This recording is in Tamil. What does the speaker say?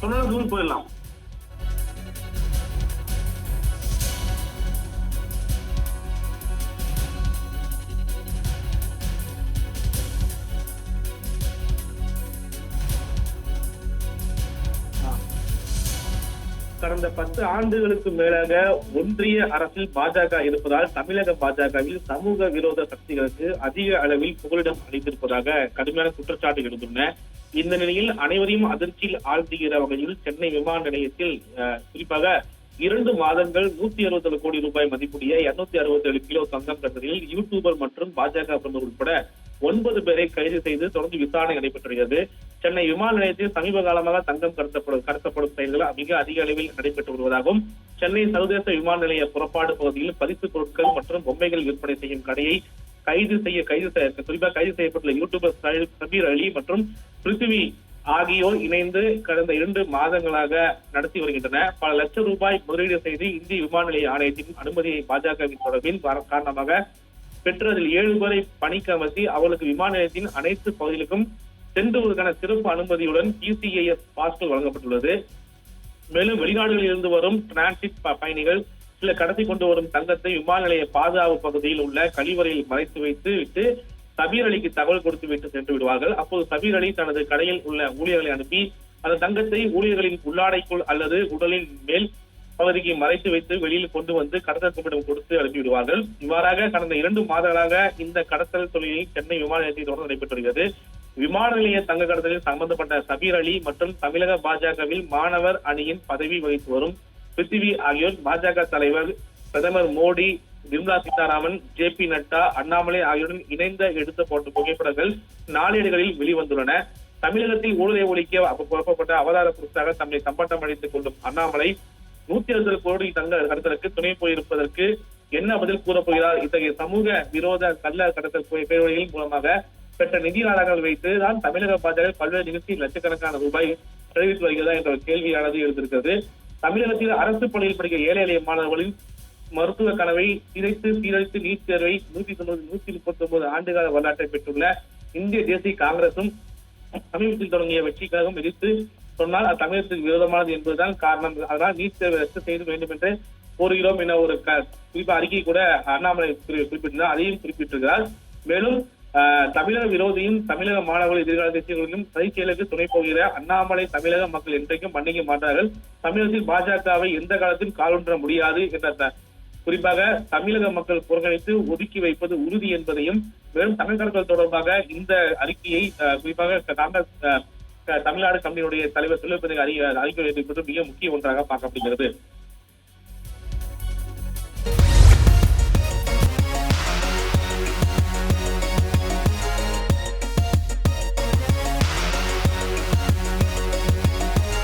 சொன்னாலும் தூரம் போயிடலாம் கடந்த பத்து ஆண்டுகளுக்கு மேலாக ஒன்றிய அரசில் பாஜக இருப்பதால் தமிழக பாஜகவில் சமூக விரோத சக்திகளுக்கு அதிக அளவில் புகலிடம் அளித்திருப்பதாக கடுமையான குற்றச்சாட்டு எழுந்துள்ளன. இந்த நிலையில் அனைவரையும் அதிர்ச்சியில் ஆழ்த்துகிற வகையில் சென்னை விமான நிலையத்தில் குறிப்பாக இரண்டு மாதங்கள் நூத்தி அறுபத்தி கோடி ரூபாய் மதிப்புடைய இருநூத்தி அறுபத்தி ஏழு கிலோ தங்கம் கடத்தலில் யூடியூபர் மற்றும் பாஜக பிரமுகர் உட்பட ஒன்பது பேரை கைது செய்து தொடர்ந்து விசாரணை நடைபெற்று வருகிறது சென்னை விமான நிலையத்தில் சமீப காலமாக தங்கம் கடத்தப்படும் கடத்தப்படும் செயல்கள் மிக அதிக அளவில் நடைபெற்று வருவதாகவும் சென்னை சர்வதேச விமான நிலைய புறப்பாடு பகுதியில் பரிசு பொருட்கள் மற்றும் பொம்மைகள் விற்பனை செய்யும் கடையை கைது செய்ய கைது செய்ய குறிப்பாக கைது செய்யப்பட்டுள்ள யூடியூபர் சபீர் அலி மற்றும் பிருத்திவி ஆகியோர் இணைந்து கடந்த இரண்டு மாதங்களாக நடத்தி வருகின்றன பல லட்சம் ரூபாய் முதலீடு செய்து இந்திய விமான நிலைய ஆணையத்தின் அனுமதியை பாஜகவின் தொடர்பில் காரணமாக பெற்று அதில் ஏழு பேரை பணிக்கு அமர்த்தி அவர்களுக்கு விமான நிலையத்தின் அனைத்து பகுதிகளுக்கும் சென்றுவதற்கான சிறப்பு அனுமதியுடன் பிசிஐஎஸ் பாஸ்கள் வழங்கப்பட்டுள்ளது. மேலும் வெளிநாடுகளில் இருந்து வரும் டிரான்சிட் பயணிகள் சில கடத்தி கொண்டு வரும் தங்கத்தை விமான நிலைய பாதுகாப்பு பகுதியில் உள்ள கழிவறையில் மறைத்து வைத்து விட்டு சபீர் அலிக்கு தகவல் கொடுத்து விட்டு சென்று விடுவார்கள். அப்போது சபீர் அலி தனது கடையில் உள்ள ஊழியர்களை அனுப்பி அந்த தங்கத்தை ஊழியர்களின் உள்ளாடைக்குள் அல்லது உடலின் மேல் பகுதிக்கு மறைத்து வைத்து வெளியில் கொண்டு வந்து கடத்தல் கும்பிடம் கொடுத்து அனுப்பிவிடுவார்கள். இவ்வாறாக கடந்த இரண்டு மாதங்களாக இந்த கடத்தல் தொழிலில் சென்னை விமான நிலையத்தில் தொடர்ந்து நடைபெற்று வருகிறது விமான நிலைய தங்க கடத்தலில் சம்பந்தப்பட்ட சபீர் அலி மற்றும் தமிழக பாஜகவில் மாணவர் அணியின் பதவி வகித்து வரும் பிருத்திவி ஆகியோர் பாஜக தலைவர் பிரதமர் மோடி நிர்மலா சீதாராமன் ஜே பி நட்டா அண்ணாமலை ஆகியோருடன் இணைந்த எடுத்த போட்ட புகைப்படங்கள் நாளேடுகளில் வெளிவந்துள்ளன. தமிழகத்தில் ஊழலை ஒழிக்க அப்ப அவதார புருஷாக தம்மை சம்பட்டம் அளித்துக் கொள்ளும் அண்ணாமலை நூத்தி அறுபது கோடி தங்க கடத்தலுக்கு துணை போயிருப்பதற்கு என்ன பதில் கூறப்போகிறார் இத்தகைய சமூக விரோத கள்ள கடத்தல் பேரவைகளின் மூலமாக பெற்ற நிதி ஆதாரங்கள் வைத்து தான் தமிழக பாஜக பல்வேறு நிகழ்ச்சி லட்சக்கணக்கான ரூபாய் தெரிவித்து வருகிறதா என்ற ஒரு கேள்வியானது எழுந்திருக்கிறது. தமிழகத்தில் அரசு பள்ளியில் படிக்கிற ஏழை எளிய மாணவர்களின் மருத்துவ கனவை சிதைத்து சீரழித்து நீட் தேர்வை நூத்தி தொண்ணூறு நூத்தி முப்பத்தி ஒன்பது ஆண்டுகால வரலாற்றை பெற்றுள்ள இந்திய தேசிய காங்கிரசும் சமீபத்தில் தொடங்கிய வெற்றிக்காகவும் எதிர்த்து சொன்னால் அது தமிழகத்துக்கு விரோதமானது என்பதுதான் காரணம். அதனால் நீட் தேர்வை ரத்து செய்ய வேண்டும் என்று கோருகிறோம் என ஒரு க- குறிப்பா அறிக்கை கூட அண்ணாமலை குறி- குறிப்பிட்டிருந்தார். அதையும் குறிப்பிட்டிருக்கிறார். மேலும் ஆஹ், தமிழக விரோதியும் தமிழக மாணவர்கள் எதிர்கால கட்சிகளிலும் செயலுக்கு துணை போகிற அண்ணாமலை தமிழக மக்கள் என்றைக்கும் மன்னிக்க மாட்டார்கள். தமிழகத்தில் பாஜகவை எந்த காலத்திலும் காலூன்ற முடியாது என்ற த- குறிப்பாக தமிழக மக்கள் புறக்கணித்து ஒதுக்கி வைப்பது உறுதி என்பதையும் மேலும் தமிழ் தொடர்பாக இந்த அறிக்கையை அஹ், குறிப்பாக காங்கிரஸ் அஹ், தமிழ்நாடு கம்பெனியுடைய தலைவர் செல்வப்பதிக அறிக்கை அறிக்கை மிக முக்கிய ஒன்றாக பார்க்கப்படுகிறது.